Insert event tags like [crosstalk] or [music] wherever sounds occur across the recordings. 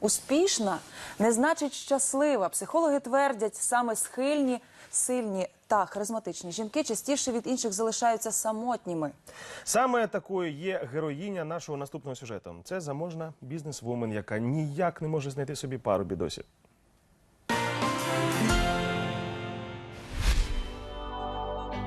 Успішна не значить щаслива. Психологи твердять, саме схильні, сильні та харизматичні жінки частіше від інших залишаються самотніми. Саме такою є героїня нашого наступного сюжету. Це заможна бізнесвумен, яка ніяк не може знайти собі пару бідосів.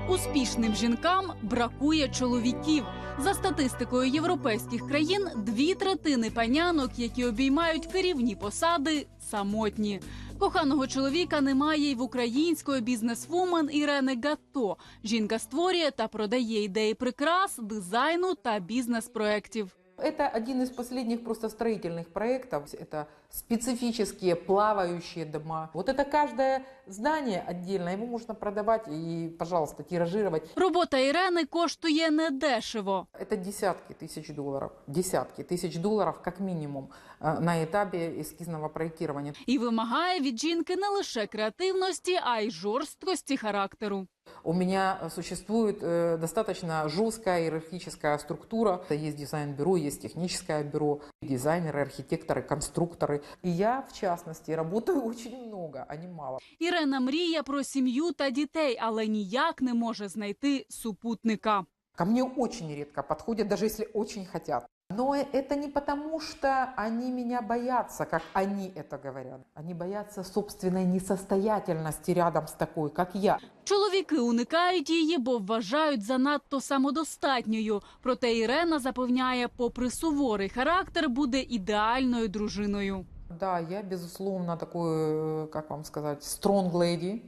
Успішним жінкам бракує чоловіків. За статистикою європейських країн, дві третини панянок, які обіймають керівні посади, самотні. Коханого чоловіка немає й в української бізнесвумен Ірени Гатто. Жінка створює та продає ідеї прикрас, дизайну та бізнес-проєктів. Это один из последних просто строительных проектов. Это специфические плавающие дома. Вот это каждое здание отдельно, его можно продавать и, пожалуйста, тиражировать. Робота Ірени коштує недешево. Это десятки тысяч долларов, десятки тысяч долларов как минимум э, на этапе эскизного проектирования. і вимагає від жінки не лише креативності, а й жорсткості характеру. У меня э, существует э, достаточно жесткая иерархическая структура. Есть дизайн-бюро, есть техническое бюро, дизайнеры, архитекторы, конструкторы. И я, в частности, работаю [laughs] очень много, а не мало. Ірена мріє про сім'ю та дітей, але ніяк не може знайти супутника. Ко мне очень редко подходят, даже если очень хотят. Но это не потому, что они меня боятся, как они это говорят. Они боятся собственной несостоятельности рядом с такой, как я. Чоловіки уникають її, бо вважають занадто самодостатньою. Проте Ірена запевняє, попри суворий характер, буде ідеальною дружиною. Да, я, безусловно, такой, э, как вам сказать, strong lady.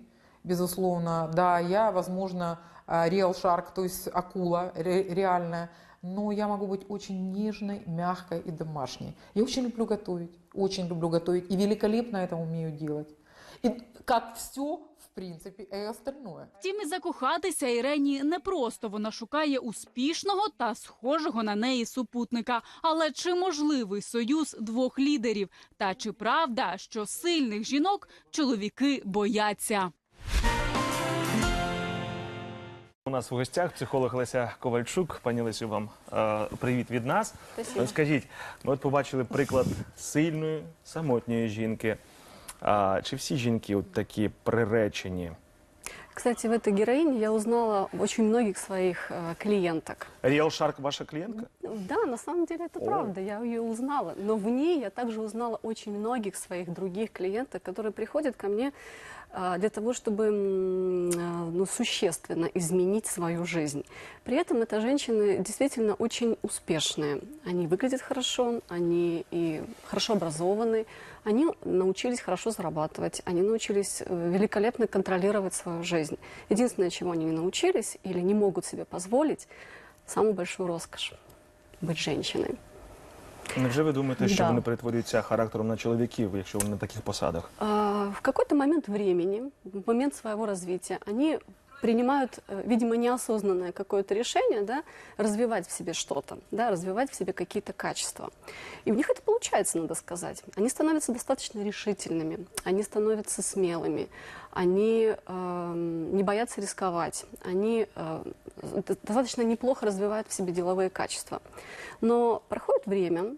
Безусловно, да, я, возможно, э, real shark, то есть акула ре- реальная. Но я могу быть очень нежной, мягкой и домашней. Я очень люблю готовить, очень люблю готовить. И великолепно это умею делать. И как все, в принципе, и остальное. Втім, і закохатися Ірені непросто. Вона шукає успішного та схожого на неї супутника. Але чи можливий союз двох лідерів? Та чи правда, що сильних жінок чоловіки бояться? У нас в гостях психолог Леся Ковальчук. Пані Лесю, вам е, привіт від нас. Спасибо. Скажіть, ми от побачили приклад сильної, самотньої жінки. А, чи всі жінки от такі приречені? Кстати, в этой героине я узнала очень многих своих э, клиенток. Ріал Шарк ваша клієнтка? Да, на самом деле это О. правда, я ее узнала. Но в ней я также узнала очень многих своих других клиенток, которые приходят ко мне а, для того, чтобы м, а, ну, существенно изменить свою жизнь. При этом это женщины действительно очень успешные. Они выглядят хорошо, они и хорошо образованы, они научились хорошо зарабатывать, они научились э, великолепно контролировать свою жизнь. Единственное, чего они не научились или не могут себе позволить, самую большую роскошь быть женщиной. Невже ви думаєте, що Да. вони перетворюються характером на чоловіків, якщо вони на таких посадах? А, В какой-то момент времени, в момент своего развития, они принимают, э, видимо, неосознанное какое-то решение, да, развивать в себе что-то, да, развивать в себе какие-то качества. И у них это получается, надо сказать. Они становятся достаточно решительными, они становятся смелыми, они эм, не боятся рисковать, они э, достаточно неплохо развивают в себе деловые качества. Но проходит время,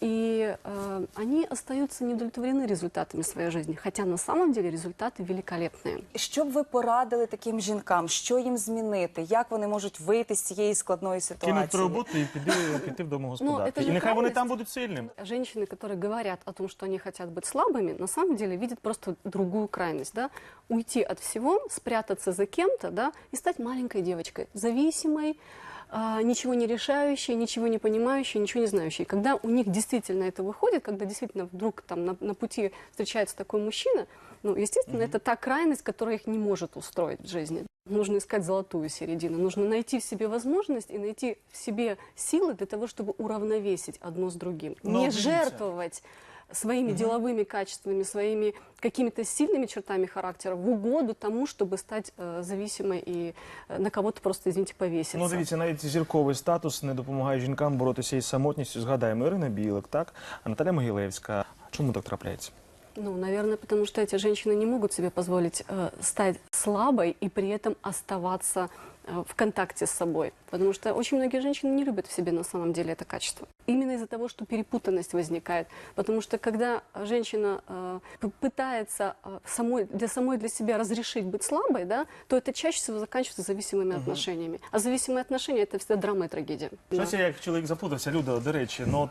и э, они остаются неудовлетворены результатами своей жизни, хотя на самом деле результаты великолепные. Що б ви порадили таким жінкам? Що їм змінити? Як вони можуть вийти з цієї складної ситуації? Кинути роботу і піти, піти в домогосподарки. Ну, це І ж нехай вони реальність. там будуть сильними. Женщины, которые говорят о том, что они хотят быть слабыми, на самом деле видят просто другую крайность, да, уйти от всего, спрятаться за кем-то, да, и стать маленькой девочкой, зависимой, а, ничего не решающей, ничего не понимающей, ничего не знающей. Когда у них действительно это выходит, когда действительно вдруг там на, на пути встречается такой мужчина, ну, естественно, это та крайность, которая их не может устроить в жизни. Нужно искать золотую середину, нужно найти в себе возможность и найти в себе силы для того, чтобы уравновесить одно с другим. Но не видите. жертвовать своими деловыми качествами, своими какими-то сильными чертами характера в угоду тому, чтобы стать э, зависимой и э, на кого-то просто, извините, повеситься. Ну, дивіться, навіть зірковий статус не допомагає жінкам боротися із самотністю. Згадаємо Ірина Білик, так? А Наталя Могилевська. Чому так трапляється? Ну, наверное, потому что эти женщины не могут себе позволить э, стать слабой и при этом оставаться э, в контакте с собой. Потому что очень многие женщины не любят в себе на самом деле это качество. Именно из-за того, что перепутанность возникает. Потому что когда женщина э, п- пытается э, самой, для самой для себя разрешить быть слабой, да, то это чаще всего заканчивается зависимыми отношениями. А зависимые отношения – это всегда драма и трагедия. Да. Щось я як чоловік запутався. Люда, до речі, ну от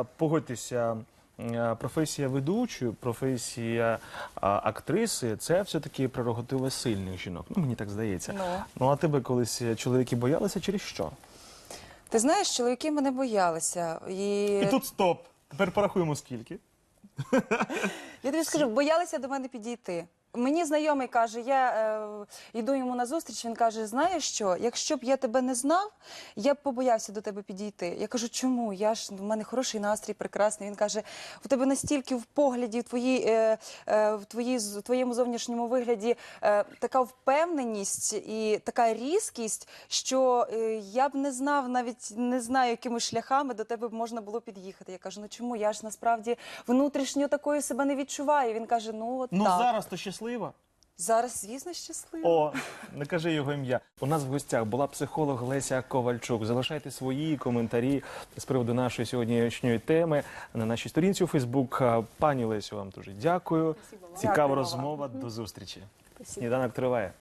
е, погодьтеся. е, Професія ведучої, професія а, актриси це все-таки прерогатива сильних жінок. Ну мені так здається. Ну. Ну а тебе колись чоловіки боялися через що? Ти знаєш, чоловіки мене боялися. І, І тут стоп. Тепер порахуємо скільки. я тобі скажу, боялися до мене підійти. Мені знайомий каже, я е, йду йому на зустріч. Він каже: знаєш що, якщо б я тебе не знав, я б побоявся до тебе підійти. Я кажу, чому? Я ж в мене хороший настрій, прекрасний. Він каже: у тебе настільки в погляді, в твоїй е, е, в твоїй з- твоєму зовнішньому вигляді е, така впевненість і така різкість, що е, я б не знав, навіть не знаю, якими шляхами до тебе б можна було під'їхати. Я кажу, ну чому? Я ж насправді внутрішньо такою себе не відчуваю. Він каже: ну от Ну так. зараз то щаслива. Зараз, звісно, щаслива. О, не кажи його ім'я. У нас в гостях була психолог Леся Ковальчук. Залишайте свої коментарі з приводу нашої сьогоднішньої теми на нашій сторінці у Фейсбук. Пані Лесю, вам дуже дякую. Цікава розмова. До зустрічі. Сніданок триває.